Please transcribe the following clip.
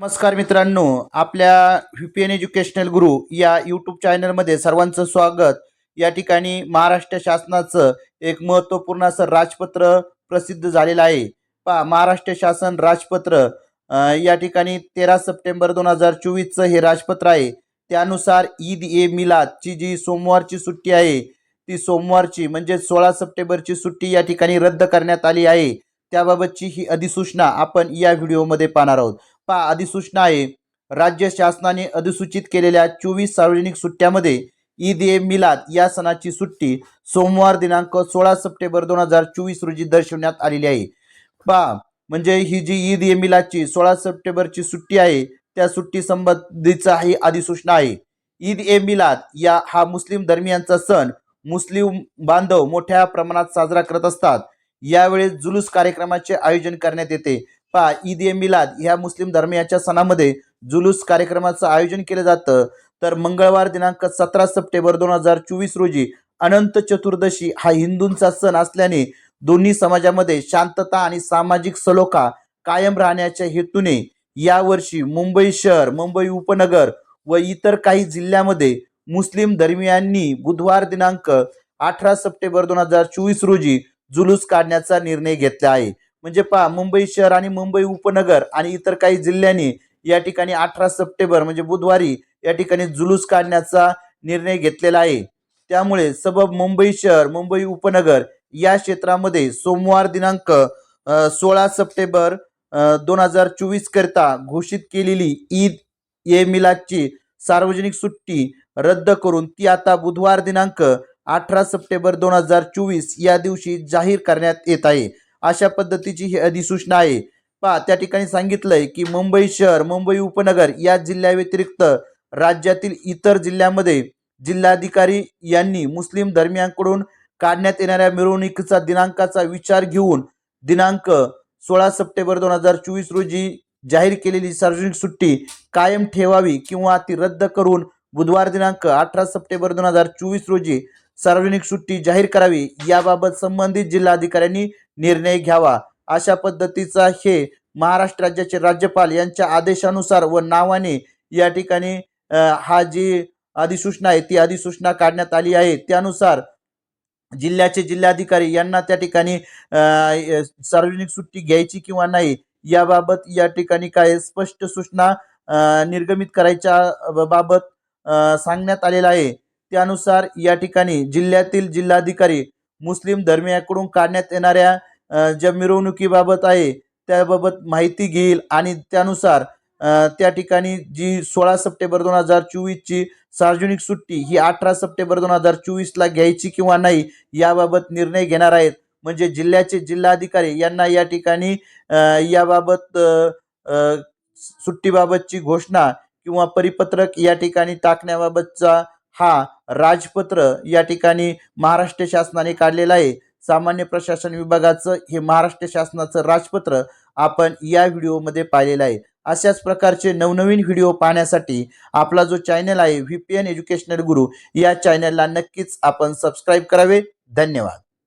नमस्कार मित्रांनो आपल्या व्ही पी एन एज्युकेशनल गुरु या यूट्यूब चॅनलमध्ये सर्वांचं स्वागत. या ठिकाणी महाराष्ट्र शासनाचं एक महत्त्वपूर्ण असं राजपत्र प्रसिद्ध झालेलं आहे. पहा महाराष्ट्र शासन राजपत्र या ठिकाणी तेरा सप्टेंबर दोन हजार चोवीसचं हे राजपत्र आहे. त्यानुसार ईद ए मिलादची जी सोमवारची सुट्टी आहे ती सोमवारची म्हणजे सोळा सप्टेंबरची सुट्टी या ठिकाणी रद्द करण्यात आली आहे. त्याबाबतची ही अधिसूचना आपण या व्हिडिओमध्ये पाहणार आहोत. पा अधिसूचना आहे. राज्य शासनाने अधिसूचित केलेल्या चोवीस सार्वजनिक सुट्ट्यामध्ये ईद ए मिलाद या सणाची सुट्टी सोमवार दिनांक सोळा सप्टेंबर दोन हजार चोवीस रोजी दर्शवण्यात आलेली आहे. पहा म्हणजे ही जी ईद ए मिलादची सोळा सप्टेंबरची सुट्टी आहे त्या सुट्टी संबंधीचा ही अधिसूचना आहे. ईद ए मिलाद या हा मुस्लिम धर्मियांचा सण मुस्लिम बांधव मोठ्या प्रमाणात साजरा करत असतात. यावेळेस जुलूस कार्यक्रमाचे आयोजन करण्यात येते. पहा ईद ए मिलाद ह्या मुस्लिम धर्मियाच्या सणामध्ये जुलूस कार्यक्रमाचं आयोजन केलं जातं. तर मंगळवार दिनांक सतरा सप्टेंबर दोन हजार चोवीस रोजी अनंत चतुर्दशी हा हिंदूंचा सण असल्याने दोन्ही समाजामध्ये शांतता आणि सामाजिक सलोखा कायम राहण्याच्या हेतूने यावर्षी मुंबई शहर मुंबई उपनगर व इतर काही जिल्ह्यामध्ये मुस्लिम धर्मियांनी बुधवार दिनांक अठरा सप्टेंबर दोन हजार चोवीस रोजी जुलूस काढण्याचा निर्णय घेतला आहे. म्हणजे पहा मुंबई शहर आणि मुंबई उपनगर आणि इतर काही जिल्ह्यांनी या ठिकाणी अठरा सप्टेंबर म्हणजे बुधवारी या ठिकाणी जुलूस काढण्याचा निर्णय घेतलेला आहे. त्यामुळे सबब मुंबई शहर मुंबई उपनगर या क्षेत्रामध्ये सोमवार दिनांक सोळा सप्टेंबर दोन हजार चोवीस करिता घोषित केलेली ईद ए मिलादची सार्वजनिक सुट्टी रद्द करून ती आता बुधवार दिनांक अठरा सप्टेंबर दोन हजार चोवीस या दिवशी जाहीर करण्यात येत आहे. अशा पद्धतीची ही अधिसूचना आहे. पहा त्या ठिकाणी सांगितलंय की मुंबई शहर मुंबई उपनगर या जिल्ह्याव्यतिरिक्त राज्यातील इतर जिल्ह्यामध्ये जिल्हाधिकारी यांनी मुस्लिम धर्मियांकडून काढण्यात येणाऱ्या मिरवणुकीचा दिनांकाचा विचार घेऊन दिनांक सोळा सप्टेंबर दोन हजार चोवीस रोजी जाहीर केलेली सार्वजनिक सुट्टी कायम ठेवावी किंवा ती रद्द करून बुधवार दिनांक अठरा सप्टेंबर दोन हजार चोवीस रोजी सार्वजनिक सुट्टी जाहीर करावी याबाबत संबंधित जिल्हाधिकाऱ्यांनी निर्णय घ्यावा. अशा पद्धतीचा हे महाराष्ट्र राज्याचे राज्यपाल यांच्या आदेशानुसार व नावाने या ठिकाणी हा जी अधिसूचना आहे ती अधिसूचना काढण्यात आली आहे. त्यानुसार जिल्ह्याचे जिल्हाधिकारी यांना त्या ठिकाणी सार्वजनिक सुट्टी घ्यायची किंवा नाही याबाबत या ठिकाणी काय स्पष्ट सूचना निर्गमित करायच्या बाबत सांगण्यात आलेला आहे. त्यानुसार या ठिकाणी जिल्ह्यातील जिल्हाधिकारी मुस्लिम धर्मियाकडून काढण्यात येणाऱ्या ज्या मिरवणुकीबाबत आहे त्याबाबत माहिती घेईल आणि त्यानुसार त्या ठिकाणी जी सोळा सप्टेंबर दोन हजार चोवीसची सार्वजनिक सुट्टी ही अठरा सप्टेंबर दोन हजार चोवीसला घ्यायची किंवा नाही याबाबत निर्णय घेणार आहेत. म्हणजे जिल्ह्याचे जिल्हाधिकारी यांना या ठिकाणी याबाबत सुट्टीबाबतची घोषणा किंवा परिपत्रक या ठिकाणी टाकण्याबाबतचा हा राजपत्र या ठिकाणी महाराष्ट्र शासनाने काढलेला आहे. सामान्य प्रशासन विभागाचं हे महाराष्ट्र शासनाचं राजपत्र आपण या व्हिडिओमध्ये पाहिलेलं आहे. अशाच प्रकारचे नवनवीन व्हिडिओ पाहण्यासाठी आपला जो चॅनल आहे व्ही पी एन एज्युकेशनल गुरु या चॅनलला नक्कीच आपण सबस्क्राईब करावे. धन्यवाद.